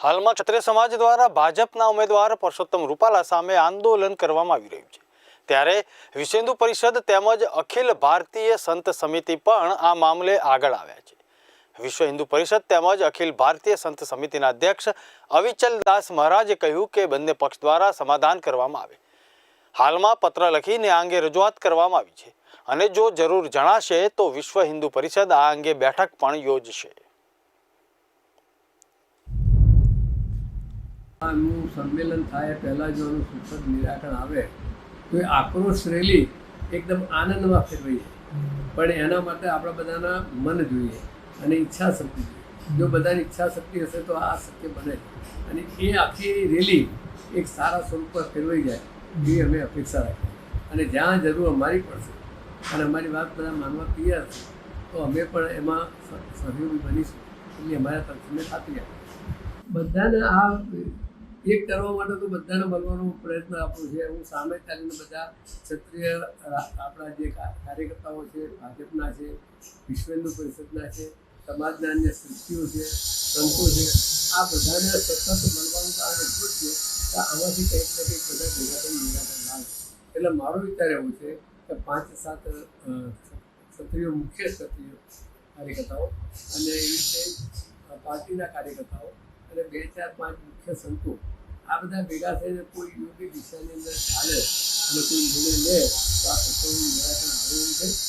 હાલમાં ક્ષત્રિય સમાજ દ્વારા ભાજપના ઉમેદવાર પરસોત્તમ રૂપાલા સામે આંદોલન કરવામાં આવી રહ્યું છે. ત્યારે વિશ્વ હિન્દુ પરિષદ તેમજ અખિલ ભારતીય સંત સમિતિ પણ આ મામલે આગળ આવ્યા છે. વિશ્વ હિન્દુ પરિષદ તેમજ અખિલ ભારતીય સંત સમિતિના અધ્યક્ષ અવિચલ દાસ મહારાજે કહ્યું કે બંને પક્ષ દ્વારા સમાધાન કરવામાં આવે. હાલમાં પત્ર લખીને આ અંગે રજૂઆત કરવામાં આવી છે. અને જો જરૂર જણાશે તો વિશ્વ હિન્દુ પરિષદ આ અંગે બેઠક પણ યોજશે. આનું સંમેલન થાય, પહેલાં જો આનું સુખદ નિરાકરણ આવે, તો એ આક્રોશ રેલી એકદમ આનંદમાં ફેરવાઈ જાય. પણ એના માટે આપણા બધાના મન જોઈએ અને ઈચ્છા શક્તિ જોઈએ. જો બધાની ઈચ્છા શક્તિ હશે તો આ શક્ય બને. અને એ આખી રેલી એક સારા સ્વરૂપ પર ફેરવાઈ જાય એ અમે અપેક્ષા રાખીએ. અને જ્યાં જરૂર અમારી પડશે અને અમારી વાત બધા માનવા તૈયાર છે. તો અમે પણ એમાં સહયોગી બનીશું. એટલી અમારા તરફથી ખાતરી આપીએ. બધાને આ એક કરવા માટે તો બધાને મળવાનો પ્રયત્ન આપણો છે. હું સામે ચાલીને બધા ક્ષત્રિય આપણા જે કાર્યકર્તાઓ છે, ભાજપના છે વિશ્વ હિન્દુ પરિષદના છે, સમાજના અન્ય સૃષ્ટિઓ છે, સંતો છે, આ બધાને સતત મળવાનું કારણ એટલું જ છે કે આમાંથી કંઈક ને કંઈક બધા ભેગા નિરાકરણ લાવે એટલે મારો વિચાર એવો છે કે પાંચ સાત ક્ષત્રિયો, મુખ્ય ક્ષત્રિય કાર્યકર્તાઓ અને એ રીતે પાર્ટીના કાર્યકર્તાઓ અને બે ચાર પાંચ મુખ્ય સંતો આ બધા ભેગા થઈને કોઈ યોગ્ય દિશાની અંદર ચાલે અને કોઈ નિર્ણય લે, તો આ સંતો નિરાકરણ આવે છે.